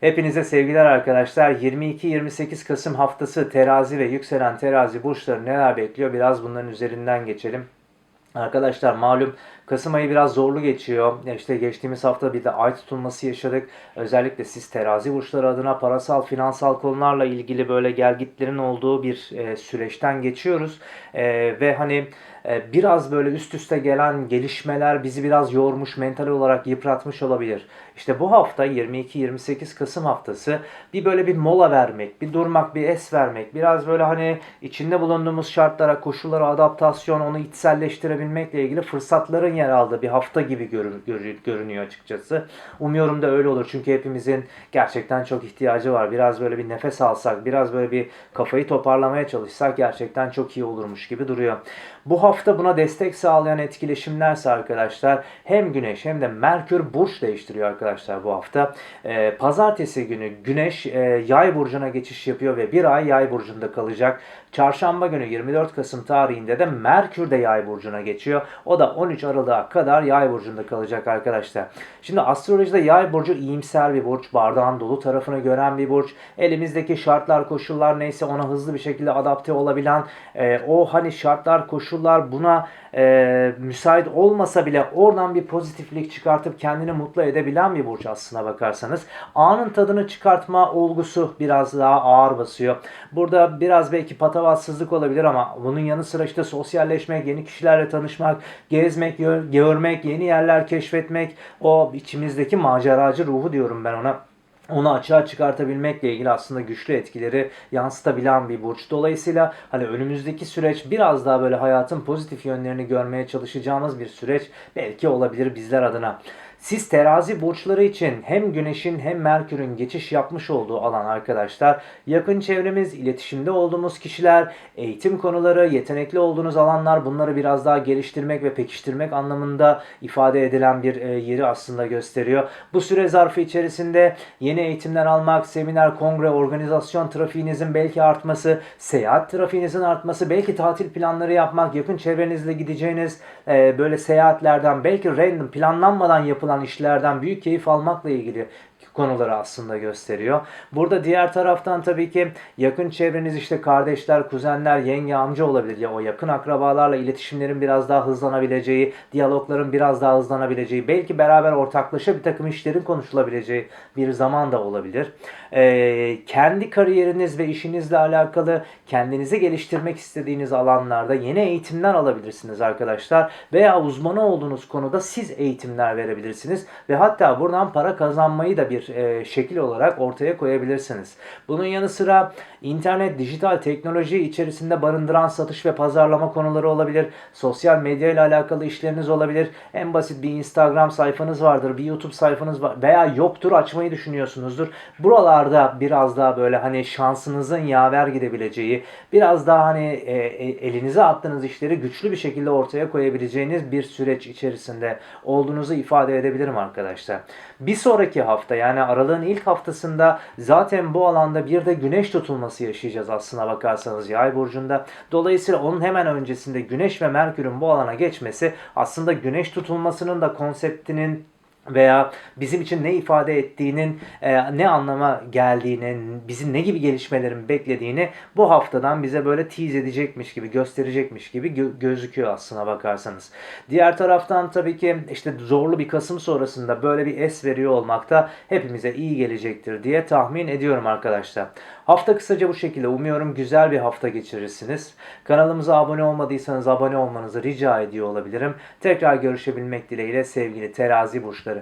Hepinize sevgiler arkadaşlar. 22-28 Kasım haftası terazi ve yükselen terazi burçları neler bekliyor? Biraz bunların üzerinden geçelim. Arkadaşlar malum Kasım ayı biraz zorlu geçiyor. İşte geçtiğimiz hafta bir de ay tutulması yaşadık. Özellikle siz terazi burçları adına parasal, finansal konularla ilgili böyle gelgitlerin olduğu bir e, süreçten geçiyoruz. E, ve hani biraz böyle üst üste gelen gelişmeler bizi biraz yormuş, mental olarak yıpratmış olabilir. İşte bu hafta 22-28 Kasım haftası bir böyle bir mola vermek, bir durmak, bir es vermek, biraz böyle hani içinde bulunduğumuz şartlara, koşullara adaptasyon, onu içselleştirebilmekle ilgili fırsatların yer aldığı bir hafta gibi görün, görü- görünüyor açıkçası. Umuyorum da öyle olur çünkü hepimizin gerçekten çok ihtiyacı var. Biraz böyle bir nefes alsak, biraz böyle bir kafayı toparlamaya çalışsak gerçekten çok iyi olurmuş gibi duruyor. Bu hafta buna destek sağlayan etkileşimlerse arkadaşlar hem Güneş hem de Merkür burç değiştiriyor arkadaşlar bu hafta. Ee, pazartesi günü Güneş e, Yay burcuna geçiş yapıyor ve bir ay Yay burcunda kalacak. Çarşamba günü 24 Kasım tarihinde de Merkür de Yay burcuna geçiyor. O da 13 Aralık'a kadar Yay burcunda kalacak arkadaşlar. Şimdi astrolojide Yay burcu iyimser bir burç, bardağın dolu tarafını gören bir burç. Elimizdeki şartlar, koşullar neyse ona hızlı bir şekilde adapte olabilen, e, o hani şartlar, koşullar buna e, müsait olmasa bile oradan bir pozitiflik çıkartıp kendini mutlu edebilen bir burç aslına bakarsanız. Anın tadını çıkartma olgusu biraz daha ağır basıyor. Burada biraz belki patavatsızlık olabilir ama bunun yanı sıra işte sosyalleşmek, yeni kişilerle tanışmak, gezmek, gör- görmek, yeni yerler keşfetmek, o içimizdeki maceracı ruhu diyorum ben ona onu açığa çıkartabilmekle ilgili aslında güçlü etkileri yansıtabilen bir burç. Dolayısıyla hani önümüzdeki süreç biraz daha böyle hayatın pozitif yönlerini görmeye çalışacağımız bir süreç belki olabilir bizler adına. Siz terazi burçları için hem Güneş'in hem Merkür'ün geçiş yapmış olduğu alan arkadaşlar, yakın çevremiz, iletişimde olduğumuz kişiler, eğitim konuları, yetenekli olduğunuz alanlar bunları biraz daha geliştirmek ve pekiştirmek anlamında ifade edilen bir e, yeri aslında gösteriyor. Bu süre zarfı içerisinde yeni eğitimler almak, seminer, kongre, organizasyon trafiğinizin belki artması, seyahat trafiğinizin artması, belki tatil planları yapmak, yakın çevrenizle gideceğiniz e, böyle seyahatlerden, belki random planlanmadan yapılan işlerden büyük keyif almakla ilgili konuları aslında gösteriyor. Burada diğer taraftan tabii ki yakın çevreniz işte kardeşler, kuzenler, yenge, amca olabilir ya o yakın akrabalarla iletişimlerin biraz daha hızlanabileceği, diyalogların biraz daha hızlanabileceği, belki beraber ortaklaşa bir takım işlerin konuşulabileceği bir zaman da olabilir. Ee, kendi kariyeriniz ve işinizle alakalı kendinizi geliştirmek istediğiniz alanlarda yeni eğitimler alabilirsiniz arkadaşlar veya uzmanı olduğunuz konuda siz eğitimler verebilirsiniz ve hatta buradan para kazanmayı da bir e, şekil olarak ortaya koyabilirsiniz. Bunun yanı sıra internet, dijital teknoloji içerisinde barındıran satış ve pazarlama konuları olabilir. Sosyal medya ile alakalı işleriniz olabilir. En basit bir Instagram sayfanız vardır, bir YouTube sayfanız var veya yoktur açmayı düşünüyorsunuzdur. Buralarda biraz daha böyle hani şansınızın yaver gidebileceği, biraz daha hani e, e, elinize attığınız işleri güçlü bir şekilde ortaya koyabileceğiniz bir süreç içerisinde olduğunuzu ifade edebilirim arkadaşlar. Bir sonraki hafta yani aralığın ilk haftasında zaten bu alanda bir de güneş tutulması yaşayacağız aslına bakarsanız yay burcunda. Dolayısıyla onun hemen öncesinde güneş ve merkürün bu alana geçmesi aslında güneş tutulmasının da konseptinin veya bizim için ne ifade ettiğinin, e, ne anlama geldiğini, bizi ne gibi gelişmelerin beklediğini bu haftadan bize böyle tease edecekmiş gibi, gösterecekmiş gibi gö- gözüküyor aslına bakarsanız. Diğer taraftan tabii ki işte zorlu bir Kasım sonrasında böyle bir es veriyor olmak da hepimize iyi gelecektir diye tahmin ediyorum arkadaşlar. Hafta kısaca bu şekilde. Umuyorum güzel bir hafta geçirirsiniz. Kanalımıza abone olmadıysanız abone olmanızı rica ediyor olabilirim. Tekrar görüşebilmek dileğiyle sevgili terazi burçları.